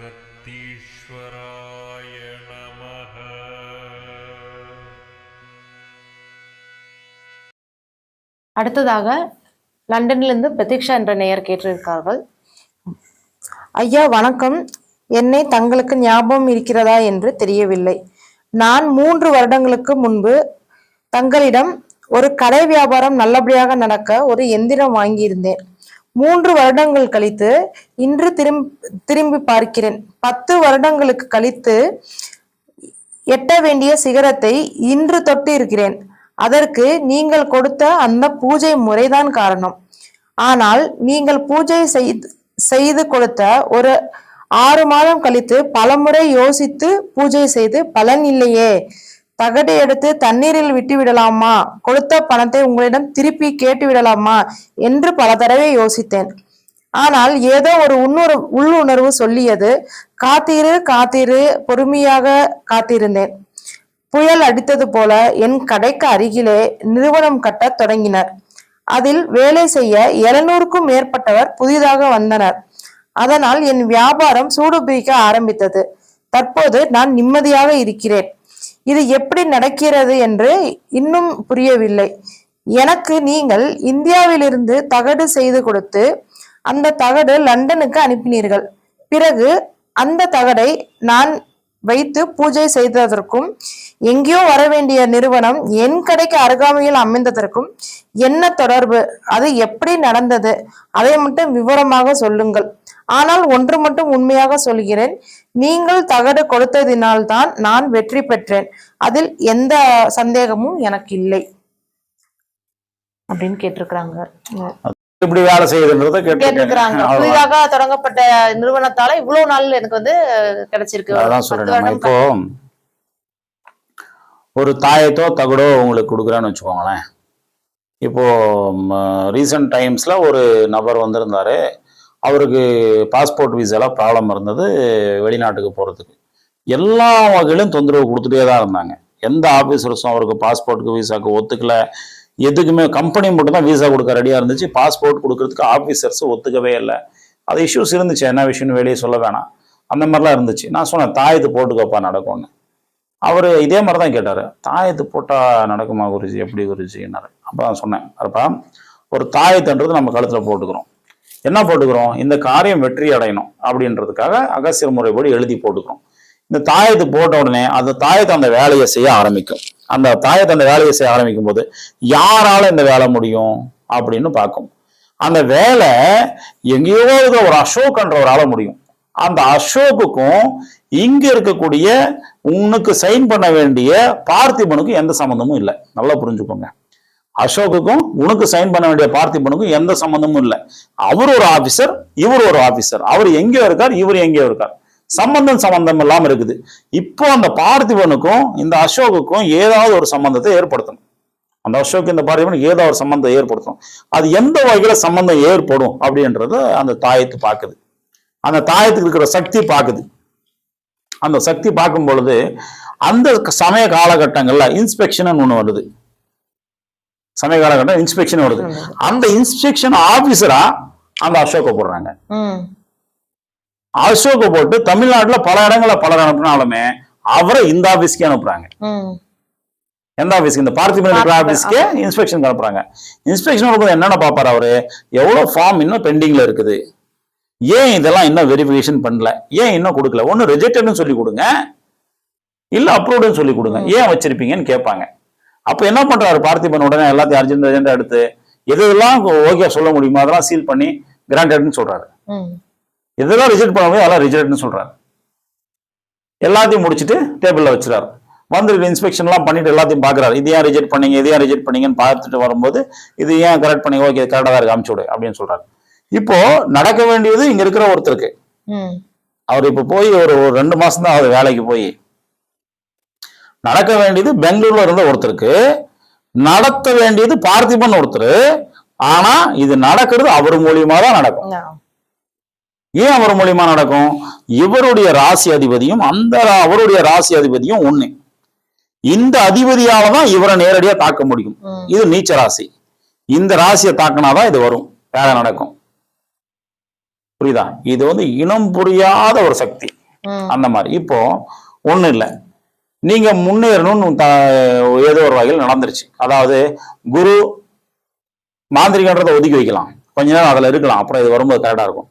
அகத்தீஸ்வராய நமः அடுத்ததாக லண்டனிலிருந்து பிரதீக்ஷா என்ற நேயர் கேட்டிருக்கார்கள் ஐயா வணக்கம். என்னை தங்களுக்கு ஞாபகம் இருக்கிறதா என்று தெரியவில்லை. நான் மூன்று வருடங்களுக்கு முன்பு தங்களிடம் ஒரு கடை வியாபாரம் நல்லபடியாக நடக்க ஒரு எந்திரம் வாங்கியிருந்தேன். மூன்று வருடங்கள் கழித்து இன்று திரும்பி திரும்பி பார்க்கிறேன். பத்து வருடங்களுக்கு கழித்து எட்ட வேண்டிய சிகரத்தை இன்று தொட்டு இருக்கிறேன் அதற்கு நீங்கள் கொடுத்த அந்த பூஜை முறைதான் காரணம். ஆனால் நீங்கள் பூஜை செய்து செய்து கொடுத்த ஒரு ஆறு மாதம் கழித்து பலமுறை யோசித்து பூஜை செய்து பலன் இல்லையே. தகடை எடுத்து தண்ணீரில் விட்டு விடலாமா? கொடுத்த பணத்தை உங்களிடம் திருப்பி கேட்டு விடலாமா? என்று பல தடவை யோசித்தேன். ஆனால் ஏதோ ஒரு உண்ணுற உள்ளுணர்வு சொல்லியது காத்திரு காத்திரு பொறுமையாக காத்திருந்தேன். புயல் அடித்தது போல என் கடைக்கு அருகிலே நிறுவனம் கட்டத் தொடங்கினர். அதில் வேலை செய்ய எழுநூறுக்கும் மேற்பட்டவர் புதிதாக வந்தனர். அதனால் என் வியாபாரம் சூடுபிடிக்க ஆரம்பித்தது. தற்போது நான் நிம்மதியாக இருக்கிறேன். இது எப்படி நடக்கிறது என்று இன்னும் புரியவில்லை. எனக்கு நீங்கள் இந்தியாவிலிருந்து தகடு செய்து கொடுத்து அந்த தகடு லண்டனுக்கு அனுப்பினீர்கள். பிறகு அந்த தகடை நான் வைத்து பூஜை செய்ததற்கும் எங்கேயோ வர வேண்டிய நிறுவனம் என் கடைக்கு அருகாமையில் அமைந்ததற்கும் என்ன தொடர்பு? அது எப்படி நடந்தது? அதை மட்டும் விவரமாக சொல்லுங்கள். ஆனால் ஒன்று மட்டும் உண்மையாக சொல்கிறேன் நீங்கள் தகடு கொடுத்ததினால்தான் நான் வெற்றி பெற்றேன். அதில் எந்த சந்தேகமும் எனக்கு இல்லை அப்படின்னு கேட்டிருக்கிறாங்க. இப்படி வேலை செய்யுதுன்றத கேட்டிருக்கிறாங்க. புதிதாக தொடங்கப்பட்ட நிறுவனத்தால இவ்வளவு நாள் எனக்கு வந்து கிடைச்சிருக்கு. அதான் சொல்றேன் இப்போ ஒரு தாயத்தோ தகடோ உங்களுக்கு கொடுக்குறேன்னு வச்சுக்கோங்களேன். இப்போ ரீசன்ட் டைம்ஸ்ல ஒரு நபர் வந்திருந்தாரு. அவருக்கு பாஸ்போர்ட் வீசாலாம் ப்ராப்ளம் இருந்தது வெளிநாட்டுக்கு போகிறதுக்கு எல்லா வகையிலும் தொந்தரவு கொடுத்துட்டே தான் இருந்தாங்க. எந்த ஆஃபீஸர்ஸும் அவருக்கு பாஸ்போர்ட்டுக்கு விசாக்கு ஒத்துக்கல. எதுக்குமே கம்பெனி மட்டும்தான் வீசா விசா கொடுக்க ரெடியாக இருந்துச்சு. பாஸ்போர்ட் கொடுக்கறதுக்கு ஆஃபீஸர்ஸ் ஒத்துக்கவே இல்லை. அது இஷ்யூஸ் இருந்துச்சு. என்ன விஷயம்னு வெளியே சொல்ல வேணாம். அந்த மாதிரிலாம் இருந்துச்சு. நான் சொன்னேன் தாயத்து போட்டுக்கப்பா நடக்கும்னு. அவர் இதே மாதிரி தான் கேட்டார். தாயத்து போட்டால் நடக்குமா குருஜி? எப்படி குருஜின்னாரு அப்போ தான் சொன்னேன் அப்பா ஒரு தாயத்துன்றது நம்ம கழுத்தில் போட்டுக்கிறோம். என்ன போட்டுக்கிறோம்? இந்த காரியம் வெற்றி அடையணும் அப்படின்றதுக்காக அகசியர் முறைப்படி எழுதி போட்டுக்கிறோம். இந்த தாயத்து போட்ட உடனே அந்த தாயத்தை அந்த வேலையை செய்ய ஆரம்பிக்கும். அந்த தாயத்தை அந்த வேலையை செய்ய ஆரம்பிக்கும் போது யாரால இந்த வேலை முடியும் அப்படின்னு பார்க்கும். அந்த வேலை எங்கேயோ இருக்கிற ஒரு அசோக்ன்ற ஒரு ஆள முடியும். அந்த அசோக்குக்கும் இங்க இருக்கக்கூடிய உனக்கு சைன் பண்ண வேண்டிய பார்த்திபனுக்கும் எந்த சம்மந்தமும் இல்லை. நல்லா புரிஞ்சுக்கோங்க. அசோக்குக்கும் உனக்கு சைன் பண்ண வேண்டிய பார்த்திபனுக்கும் எந்த சம்மந்தமும் இல்லை. அவர் ஒரு ஆபீசர் இவர் ஒரு ஆபீசர் அவர் எங்கேயோ இருக்கார் இவர் எங்கேயோ இருக்கார். சம்பந்தம் சம்பந்தம் இல்லாமல் இருக்குது. இப்போ அந்த பார்த்திபனுக்கும் இந்த அசோக்குக்கும் ஏதாவது ஒரு சம்பந்தத்தை ஏற்படுத்தணும். அந்த அசோக் இந்த பார்த்திபனுக்கு ஏதாவது ஒரு சம்பந்தம் ஏற்படுத்தணும். அது எந்த வகையில சம்பந்தம் ஏற்படும் அப்படின்றத அந்த தாயத்து பார்க்குது. அந்த தாயத்துக்கு இருக்கிற சக்தி பார்க்குது. அந்த சக்தி பார்க்கும் பொழுது அந்த சமய காலகட்டங்கள்ல இன்ஸ்பெக்ஷன் ஒண்ணு வருது. சமய காலகட்டம் இன்ஸ்பெக்ஷன் வருது அந்த இன்ஸ்பெக்ஷன் ஆபீசரா அந்த அசோக்கை போடுறாங்க. ம். அசோக்கை போட்டு தமிழ்நாட்டுல பல இடங்கள்ல பலர் அனுப்புனாலுமே அவரை இந்த ஆபீஸ்க்கே அனுப்புறாங்க. எந்த ஆபீஸ்க்கு இந்த பார்த்திபன் ஆபீஸ்க்கே இன்ஸ்பெக்ஷன் அனுப்புறாங்க. இன்ஸ்பெக்ஷன் வரும்போது என்னென்ன பார்ப்பாரு அவரு? எவ்வளவு ஃபார்ம் இன்னும் பெண்டிங்ல இருக்குது. ஏன் இதெல்லாம் இன்னும் வெரிஃபிகேஷன் பண்ணல? ஏன் இன்னும் கொடுக்கல? ஒன்னு ரிஜெக்டட்னு சொல்லி கொடுங்க. இல்ல அப்ரூவ்டுன்னு சொல்லி கொடுங்க. ஏன் வச்சிருப்பீங்கன்னு கேட்பாங்க. அப்ப என்ன பண்றாரு? பார்த்திபன் உடனே எல்லாத்தையும் அர்ஜென்ட் அர்ஜென்ட் எடுத்து எதெல்லாம் ஓகே சொல்ல முடியுமோ அதெல்லாம் சீல் பண்ணி கிராண்டட்னு சொல்றாரு. எதெல்லாம் ரிஜெக்ட் பண்ண முடியும் அதெல்லாம் ரிஜெக்ட்னு சொல்றாரு. எல்லாத்தையும் முடிச்சுட்டு டேபிள்ல வச்சுறாரு. வந்து இன்ஸ்பெக்ஷன்லாம் பண்ணிட்டு எல்லாத்தையும் பார்க்குறாரு இது ஏன் ரிஜெக்ட் பண்ணீங்க? இது ஏன் ரிஜெக்ட் பண்ணீங்கன்னு பார்த்துட்டு வரும்போது இது ஏன் கரெக்ட் பண்ணீங்க? ஓகே கரெக்டாக தான் இருக்கு அமுச்சு விடு அப்படின்னு சொல்றாரு. இப்போ நடக்க வேண்டியது இங்க இருக்கிற ஒருத்தருக்கு. அவர் இப்போ போய் ஒரு ஒரு ரெண்டு மாசம் தான் அவர் வேலைக்கு போய். நடக்க வேண்டியது பெங்களூர்ல இருந்த ஒருத்தருக்கு நடத்த வேண்டியது பார்த்திபன் ஒருத்தர் ஆனா இது நடக்கிறது அவர் மூலியமா தான் நடக்கும். ஏன் அவர் மூலியமா நடக்கும்? இவருடைய ராசி அதிபதியும் அந்த அவருடைய ராசி அதிபதியும் ஒண்ணு. இந்த அதிபதியால தான் இவரை நேரடியா தாக்க முடியும். இது நீச்ச ராசி. இந்த ராசியை தாக்கினாதான் இது வரும். வேலை நடக்கும். புரியுதா? இது வந்து இனம் புரியாத ஒரு சக்தி. அந்த மாதிரி. இப்போ ஒண்ணும் இல்லை. நீங்க முன்னேறணும்னு ஏதோ ஒரு வகையில் நடந்துருச்சு. அதாவது குரு மாந்திரிகன்றதை ஒதுக்கி வைக்கலாம். கொஞ்ச நேரம் அதுல இருக்கலாம். அப்புறம் இது வரும்போது கரெக்டா இருக்கும்.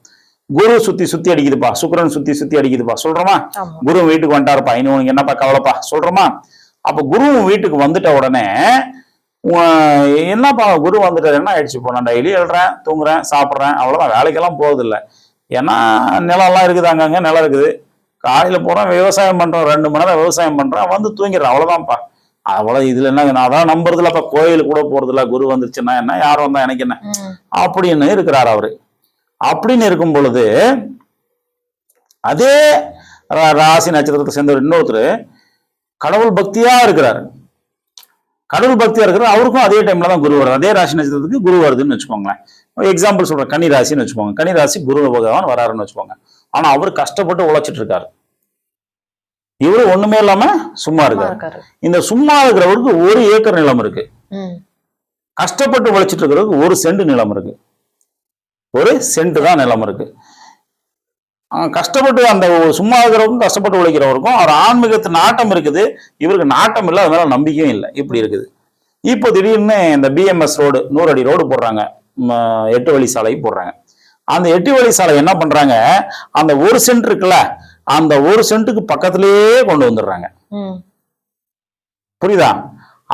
குரு சுத்தி சுத்தி அடிக்குதுப்பா. சுக்கிரன் சுத்தி சுத்தி அடிக்குதுப்பா. சொல்றோமா? குரு வீட்டுக்கு வந்துட்டாருப்பா. இனி உனக்கு என்னப்பா கவலைப்பா? சொல்றோமா? அப்ப குரு வீட்டுக்கு வந்துட்ட உடனே என்னப்பா குரு வந்துட்டாரு? என்ன ஆயிடுச்சு? இப்போ நான் டெய்லி எழுறேன் தூங்குறேன் சாப்பிட்றேன் அவ்வளோதான் வேலைக்கெல்லாம் போகுதில்ல ஏன்னா நிலம்லாம் இருக்குது அங்கங்க நிலம் இருக்குது. காலையில போறோம் விவசாயம் பண்றோம் ரெண்டு மணி நேரம் விவசாயம் பண்றேன் வந்து தூங்கிடுறேன் அவ்வளவுதான்ப்பா. அவ்வளோ இதுல என்ன நான் அதான் நம்புறது இல்லப்பா கோயிலுக்கு கூட போறது இல்ல குரு வந்துருச்சுன்னா என்ன யார் வந்தா எனக்கு என்ன? அப்படின்னு இருக்கிறார் அவரு. அப்படின்னு இருக்கும் பொழுது அதே ராசி நட்சத்திரத்தை சேர்ந்தவர் இன்னொருத்தர் கடவுள் பக்தியா இருக்கிறார். கடவுள் பக்தியா இருக்கிறார் அவருக்கும் அதே டைம்ல தான் குரு வருது அதே ராசி நட்சத்திரத்துக்கு குரு வருதுன்னு வச்சுக்கோங்களேன். எக்ஸாம்பிள் சொல்றேன். கன்னி ராசின்னு வச்சுக்கோங்க. கன்னி ராசி குரு பகவான் வராருன்னு வச்சுக்கோங்க. ஆனா அவர் கஷ்டப்பட்டு உழைச்சிட்டு இருக்காரு. இவரு ஒண்ணுமே இல்லாம சும்மா இருக்காரு. இந்த சும்மா இருக்கிறவருக்கு ஒரு ஏக்கர் நிலம் இருக்கு. கஷ்டப்பட்டு உழைச்சிட்டு இருக்கிறவருக்கு ஒரு சென்ட் நிலம் இருக்கு. ஒரு சென்ட் தான் நிலம் இருக்கு. கஷ்டப்பட்டு அந்த சும்மா இருக்கிறவருக்கும் கஷ்டப்பட்டு உழைக்கிறவருக்கும் அவர் ஆன்மீகத்து நாட்டம் இருக்குது. இவருக்கு நாட்டம் இல்லை அதனால நம்பிக்கையும் இல்லை. இப்படி இருக்குது. இப்போ திடீர்னு இந்த பிஎம்எஸ் ரோடு நூறு அடி ரோடு போடுறாங்க. எட்டு வழி சாலை போடுறாங்க. அந்த எட்டு வழி சாலை என்ன பண்றாங்க? அந்த ஒரு சென்ட் இருக்குல்ல அந்த ஒரு சென்ட்டுக்கு பக்கத்திலேயே கொண்டு வந்துடுறாங்க. புரியுதா?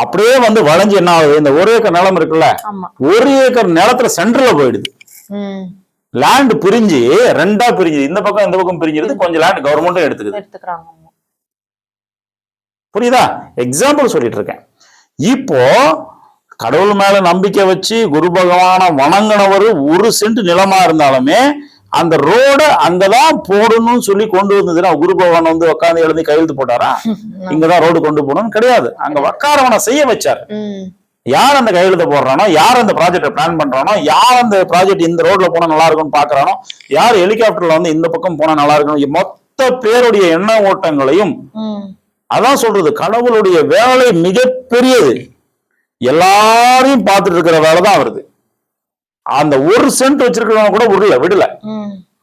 அப்படியே வந்து வளைஞ்சு என்ன ஆகுது? இந்த ஒரு ஏக்கர் நிலம் இருக்குல்ல ஒரு ஏக்கர் நிலத்துல சென்டர்ல போயிடுது. லேண்ட் பிரிஞ்சு ரெண்டா பிரிஞ்சு இந்த பக்கம் இந்த பக்கம் பிரிஞ்சிருது கொஞ்சம் லேண்ட் கவர்மெண்ட்டும் எடுத்துக்குது. புரியுதா? எக்ஸாம்பிள் சொல்லிட்டு இருக்கேன். இப்போ கடவுள் மேல நம்பிக்கை வச்சு குரு பகவான வணங்கினவர் ஒரு சென்ட் நிலமா இருந்தாலுமே அந்த ரோட அங்கதான் போடணும்னு சொல்லி கொண்டு வந்ததுன்னா குரு பகவான் வந்து உட்காந்து எழுதி கையெழுத்து போட்டாரா? இங்கதான் ரோடு கொண்டு போகணும்னு கிடையாது. அங்க உட்காரவனை செய்ய வச்சார். யார் அந்த கையெழுத்து போடுறானோ யார் அந்த ப்ராஜெக்டை பிளான் பண்றானோ யார் அந்த ப்ராஜெக்ட் இந்த ரோட்ல போனா நல்லா இருக்கும்னு பாக்குறானோ யார் ஹெலிகாப்டர்ல வந்து இந்த பக்கம் போனா நல்லா இருக்கும் மொத்த பேருடைய எண்ண ஓட்டங்களையும் அதான் சொல்றது கடவுளுடைய வேலை மிகப்பெரியது. எல்லாரையும் பார்த்துட்டு இருக்கிற வேலை தான் வருது அந்த ஒரு சென்ட் வச்சிருக்கிறவங்க கூட விடல. விடல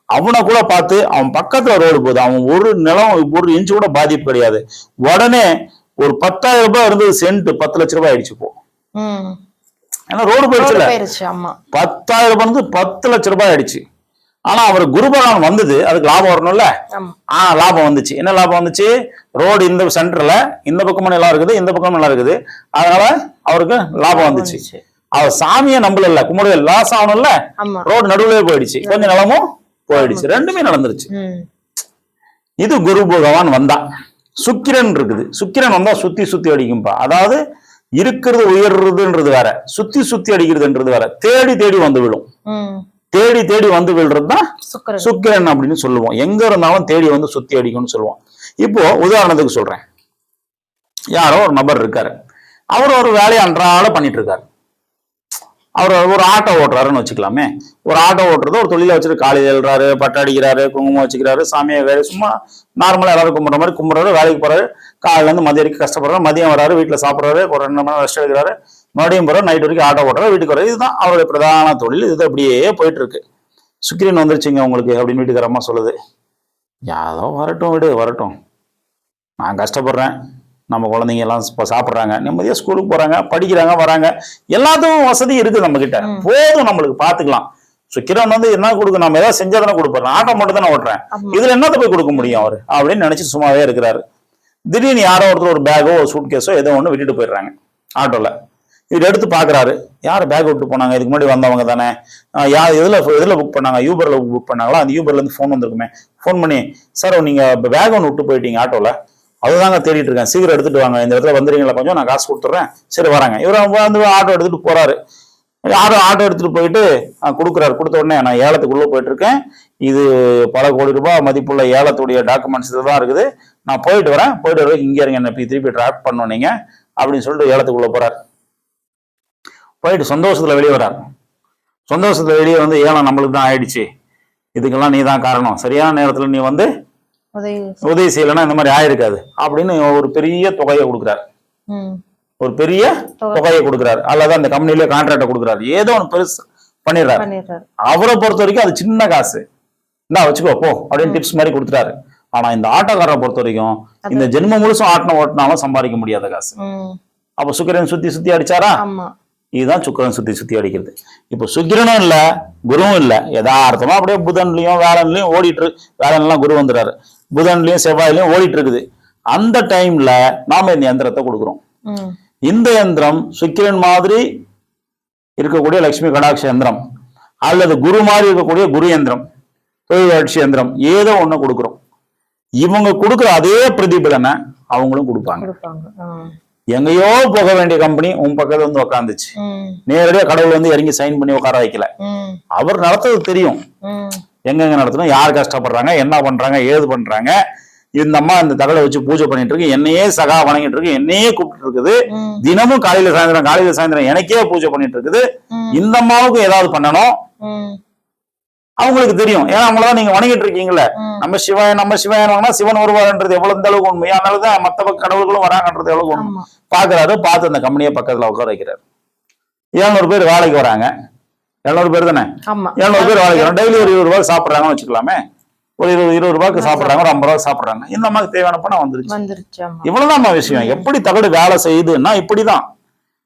அவனை கூட பார்த்து அவன் பக்கத்துல ரோடு போகுது. அவன் ஒரு நிலம் ஒரு இன்ச்சு கூட பாதிப்பு கிடையாது. உடனே ஒரு பத்தாயிரம் ரூபாய் இருந்தது சென்ட் பத்து லட்ச ரூபாய் ஆயிடுச்சு ம். ஏன்னா ரோடு போயிடுச்சுல பத்தாயிரம் ரூபாய் இருந்து பத்து லட்ச ரூபாய் ஆயிடுச்சு. ஆனா அவர் குருபகவான் வந்தது அதுக்கு லாபம் வரணும்ல? ஆமா. ஆ லாபம் வந்துச்சு. என்ன லாபம் வந்துச்சு? ரோடு இந்த சென்டர்ல இந்த பக்கமும் நல்லா இருக்குது இந்த பக்கமும் நல்லா இருக்குது. அதனால அவருக்கு லாபம் வந்துச்சு. அவர் சாமியை நம்பல கும்பிட லாஸ் ஆகணும்ல? ரோடு நடுவுலயே போயிடுச்சு. கொஞ்சம் நிலமும் போயிடுச்சு. ரெண்டுமே நடந்துருச்சு. இது குரு பகவான் வந்தா. சுக்கிரன் இருக்குது. சுக்கிரன் வந்தா சுத்தி சுத்தி அடிக்கும்பா. அதாவது இருக்கிறது உயர்றதுன்றது வேற சுத்தி சுத்தி அடிக்கிறதுன்றது வேற. தேடி தேடி வந்து விழும். ம். தேடி தேடி வந்து விழுறது தான் சுக்கரன். அப்படின்னு சொல்லுவோம். எங்க இருந்தாலும் தேடி வந்து சுத்தி அடிக்கும்னு சொல்லுவோம். இப்போ உதாரணத்துக்கு சொல்றேன். யாரோ ஒரு நபர் இருக்காரு. அவர் ஒரு வேலையை அன்றாட பண்ணிட்டு இருக்காரு. அவர் ஒரு ஆட்டோ ஓட்டுறாருன்னு வச்சுக்கலாமே. ஒரு ஆட்டோ ஓட்டுறது ஒரு தொழிலை வச்சுட்டு காலையில் எழுறாரு பட்டை அடிக்கிறாரு குங்குமம் வச்சுக்கிறாரு சாமியை வேலை சும்மா நார்மலா எல்லாரும் கும்பிட்ற மாதிரி கும்பிட்றாரு வேலைக்கு போறாரு காலையில இருந்து மதியம் வரைக்கும் கஷ்டப்படுறாரு மதியம் வராரு வீட்டுல சாப்பிட்றாரு ஒரு ரெண்டு மணி நேரம் ரெஸ்ட் எடுக்கிறாரு மறுபடியும் போறாரு நைட் வரைக்கும் ஆட்டோ ஓட்டுறாரு வீட்டுக்கு வராரு இதுதான் அவருடைய பிரதான தொழில். இது அப்படியே போயிட்டு இருக்கு சுக்கிரன் வந்துருச்சுங்க உங்களுக்கு அப்படின்னு வீட்டுக்கார அம்மா சொல்லுது. யாதோ வரட்டும் விடு வரட்டும். நான் கஷ்டப்படுறேன். நம்ம குழந்தைங்க எல்லாம் இப்போ சாப்பிட்றாங்க. நிம்மதியாக ஸ்கூலுக்கு போறாங்க படிக்கிறாங்க வராங்க. எல்லாத்துக்கும் வசதி இருக்குது நம்ம கிட்ட போதும் நம்மளுக்கு பார்த்துக்கலாம் சுக்கிரன் வந்து என்ன கொடுக்க நம்ம ஏதாவது செஞ்சா தானே கொடுப்பாரு. ஆட்டோ மட்டும் தானே ஓட்டுறேன். இதுல என்னத்த போய் கொடுக்க முடியும் அவர்? அப்படின்னு நினைச்சு சும்மாவே இருக்கிறாரு. திடீர்னு யாரோ ஒருத்தர் ஒரு பேக்கோ ஒரு சூட் கேஸோ ஏதோ ஒன்று விட்டுட்டு போயிடுறாங்க. ஆட்டோல. இவர் எடுத்து பார்க்குறாரு. யார் பேக் விட்டு போனாங்க? இதுக்கு முன்னாடி வந்தவங்க தானே. யார் எதில் எதில் புக் பண்ணாங்க? யூபரில் புக் பண்ணாங்களா? அந்த யூபர்லேருந்து ஃபோன் வந்திருக்குமே. ஃபோன் பண்ணி சார் நீங்கள் பேக் ஒன்று விட்டு போயிட்டீங்க ஆட்டோவில் அதுதாங்க தேடிட்டு இருக்கேன். சீக்கிரம் எடுத்துட்டு வாங்க. இந்த இடத்துல வந்துடுறீங்களா கொஞ்சம்? நான் காசு கொடுத்துட்றேன். சரி வராங்க இவர் வந்து ஆட்டோ எடுத்துகிட்டு போகிறாரு ஆட்டோ ஆட்டோ எடுத்துகிட்டு போயிட்டு கொடுக்குறாரு. கொடுத்த உடனே நான் ஏலத்துக்குள்ளே போயிட்டுருக்கேன். இது பல கோடி ரூபாய் மதிப்புள்ள ஏலத்துடைய டாக்குமெண்ட்ஸ் இது தான் இருக்குது. நான் போயிட்டு வரேன். போயிட்டு வரேன். இங்கே இருங்க. என்ன திருப்பி ட்ராப் பண்ணோம் நீங்கள் அப்படின்னு சொல்லிட்டு ஏலத்துக்குள்ளே போகிறார் போயிட்டு சந்தோஷத்துல வெளியே வரார் சந்தோஷத்துல வெளியே வந்து ஏலம் நம்மளுக்கு தான் ஆயிடுச்சு. இதுக்கெல்லாம் நீ தான் காரணம். சரியான நேரத்துல நீ வந்து உதவி செய்யலைன்னா இந்த மாதிரி ஆயிருக்காது. அப்படின்னு ஒரு பெரிய தொகையை கொடுக்குறாரு. ஒரு பெரிய தொகை. தொகையை கொடுக்குறாரு. அல்லது அந்த கம்பெனிலே கான்ட்ராக்டை கொடுக்குறாரு. ஏதோ ஒன்று பெருசு பண்ணிடுறாரு. அவரை பொறுத்த வரைக்கும் அது சின்ன காசு. இந்தா வச்சுக்கோ போ. அப்படின்னு டிப்ஸ் மாதிரி கொடுத்துட்டாரு. ஆனா இந்த ஆட்டோக்காரரை பொறுத்த வரைக்கும் இந்த ஜென்மம் முழுசும் ஆட்டின ஓட்டினாலும் சம்பாதிக்க முடியாத காசு. அப்ப சுக்கிரன் சுத்தி சுத்தி அடிச்சாரா? இதுதான் சுக்கிரன் சுத்தி சுத்தி அடிக்கிறது. இப்போ சுக்கிரனும் இல்ல குருவும் இல்ல. யதார்த்தமா அப்படியே புதன்லயும் வேலன்லயும் ஓடிட்டு வேலன்லாம் குரு வந்துறாரு புதன்லயும் செவ்வாயிலையும் ஓடிட்டு இருக்குது. அந்த டைம்ல நாம இந்த யந்திரத்தை கொடுக்குறோம். இந்த யந்திரம் சுக்கிரன் மாதிரி இருக்கக்கூடிய லட்சுமி கடாட்ச யந்திரம் அல்லது குரு மாதிரி இருக்கக்கூடிய குரு யந்திரம் தொழில் வளர்ச்சி யந்திரம் ஏதோ ஒண்ணு கொடுக்குறோம். இவங்க கொடுக்குற அதே பிரதிபலனை அவங்களும் கொடுப்பாங்க. எங்கேயோ போக வேண்டிய கம்பெனி உன் பக்கத்துல வந்து உக்காந்துச்சு. நேரடியா கடவுள் வந்து இறங்கி சைன் பண்ணி உட்கார வைக்கல. அவர் நடத்துறது தெரியும். எங்கெங்க நடத்தணும் யார் கஷ்டப்படுறாங்க என்ன பண்றாங்க ஏது பண்றாங்க இந்த அம்மா இந்த தகடை வச்சு பூஜை பண்ணிட்டு இருக்கு என்னையே சகா வணங்கிட்டு இருக்கு என்னையே கூப்பிட்டு இருக்குது. தினமும் காலையில சாயந்தரம் காலையில சாயந்தரம் எனக்கே பூஜை பண்ணிட்டு இருக்குது. இந்த அம்மாவுக்கு ஏதாவது பண்ணணும்? அவங்களுக்கு தெரியும். ஏன்னா அவங்களதான் நீங்க வணங்கிட்டு இருக்கீங்கல்ல. ம். நம்ம சிவாய நம்ம சிவாயனா சிவன் வருவாருன்றது எவ்வளவு இந்த அளவுக்கு உண்மை அதனாலதான் மத்த பக்க கடவுள்களும் வராங்கன்றது எவ்வளவு உண்மை. பாக்குறாரு பார்த்து அந்த கம்பெனியை பக்கத்துல உட்கார வைக்கிறாரு. எழுநூறு பேர் வேலைக்கு வராங்க. எழுநூறு பேர் தானே? எழுநூறு பேர் வேலைக்கு வராங்க. டெய்லி ஒரு இருபது ரூபாய் சாப்பிடுறாங்கன்னு வச்சுக்கலாமே. ஒரு இருபது இருபது ரூபாய்க்கு சாப்பிடுறாங்க ஒரு ஐம்பது ரூபாய்க்கு சாப்பிடுறாங்க. இந்த அம்மாக்கு தேவையான பணம் வந்துருச்சு. இவ்வளவுதான் விஷயம். எப்படி தகடு வேலை செய்யுதுன்னா இப்படிதான்.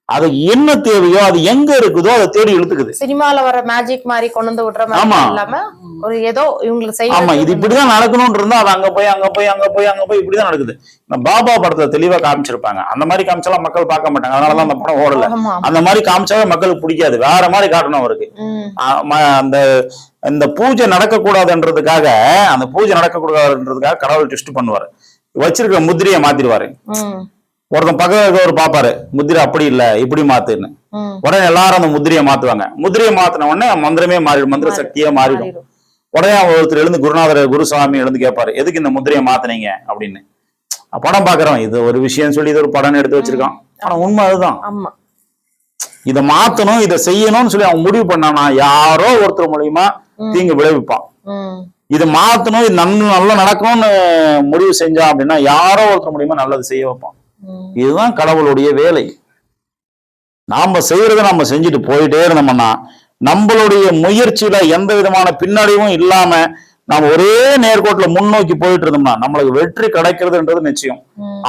அது என்ன தேவையோ அது எங்க இருக்குதோ அதை தேடி இழுத்துக்குது. சினிமால வர மேஜிக் மாதிரி கொண்டு வந்து விடுற மாதிரி ஆமா. இல்லாம ஒரு ஏதோ இவங்களுக்கு ஆமா செய்ய இது இப்படிதான் நடக்கணும்னு இருந்தா அது அங்க போய் அங்க போய் அங்க போய் அங்க போய் இப்படிதான் நடக்குது. இந்த பாபா படத்துல தெளிவா காமிச்சிருப்பாங்க. அந்த மாதிரி காமிச்சாலும் மக்கள் பார்க்க மாட்டாங்க. அதனாலதான் அந்த படம் ஓடல. ஆமா. அந்த மாதிரி காமிச்சாவே மக்களுக்கு பிடிக்காது. வேற மாதிரி காட்டணும் அவருக்கு. ஆமா, அந்த இந்த பூஜை நடக்கக்கூடாதுன்றதுக்காக அந்த பூஜை நடக்கக்கூடாதுன்றதுக்காக கடவுள் ட்விஸ்ட் பண்ணுவாரு. வச்சிருக்கிற முத்திரையை மாத்திடுவாரு. ஒருத்தன் பக்கத்துல ஒரு பாப்பாரு முத்திரை அப்படி இல்ல இப்படி மாத்துன்னு. உடனே எல்லாரும் அந்த முத்திரையை மாத்துவாங்க. முத்திரையை மாத்தின உடனே மந்திரமே மாறிடும் மந்திர சக்தியே மாறிடும். உடனே ஒருத்தர் எழுந்து குருநாதர் குருசாமி எழுந்து கேட்பாரு எதுக்கு இந்த முத்திரையை மாத்துனீங்க? அப்படின்னு. படம் பாக்குறோம் இது ஒரு விஷயம் சொல்லி இது ஒரு படம் எடுத்து வச்சிருக்கான். ஆனா உண்மை அதுதான். இதை மாத்தணும் இதை செய்யணும்னு சொல்லி அவன் முடிவு பண்ணானா யாரோ ஒருத்தர் மூலியமா தீங்கு விளைவிப்பான். இது மாத்தணும் இது நன்மை நல்லா நடக்கணும்னு முடிவு செஞ்சான் அப்படின்னா யாரோ ஒருத்தர் மூலியமா நல்லது செய்ய வைப்பான். இதுதான் கடவுளுடைய வேலை. நாம செய்யறத நம்ம செஞ்சுட்டு போயிட்டே இருந்தோம்னா நம்மளுடைய முயற்சியில எந்த விதமான பின்னடைவும் இல்லாம நாம ஒரே நேர்கோட்டுல முன்னோக்கி போயிட்டு இருந்தோம்னா நம்மளுக்கு வெற்றி கிடைக்கிறதுன்றது நிச்சயம்.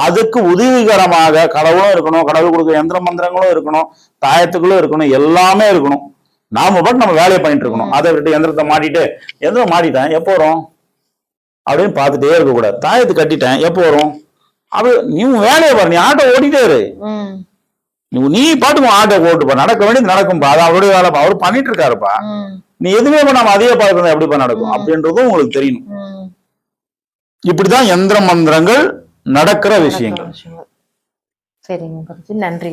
அதுக்கு உதவிகரமாக கடவுளும் இருக்கணும் கடவுள் கொடுக்குற எந்திர மந்திரங்களும் இருக்கணும் தாயத்துக்களும் இருக்கணும் எல்லாமே இருக்கணும். நாம பாட்டு நம்ம வேலையை பண்ணிட்டு இருக்கணும். அதை விட்டு எந்திரத்தை மாட்டிட்டு எந்திரம் மாட்டிட்டேன் எப்போ வரும்? அப்படின்னு பார்த்துட்டே இருக்க கூடாது தாயத்தை கட்டிட்டேன் எப்போ வரும்? அது நீ வேலையை பாரு நீ ஆட்டோ ஓடிட்டே இரு. நீ பாட்டுக்கு உன் ஆட்டோ ஓட்டுப்பா நடக்க வேண்டியது நடக்கும்பா அது அவருடைய வேலைப்பா அவர் பண்ணிட்டு இருக்காருப்பா. நீ எதுவுமே பண்ணாம அதே பார்க்கறது எப்படிப்பா நடக்கும்? அப்படின்றதும் உங்களுக்கு தெரியணும். இப்படிதான் எந்திர மந்திரங்கள் நடக்கிற விஷயங்கள். சரிங்க நன்றி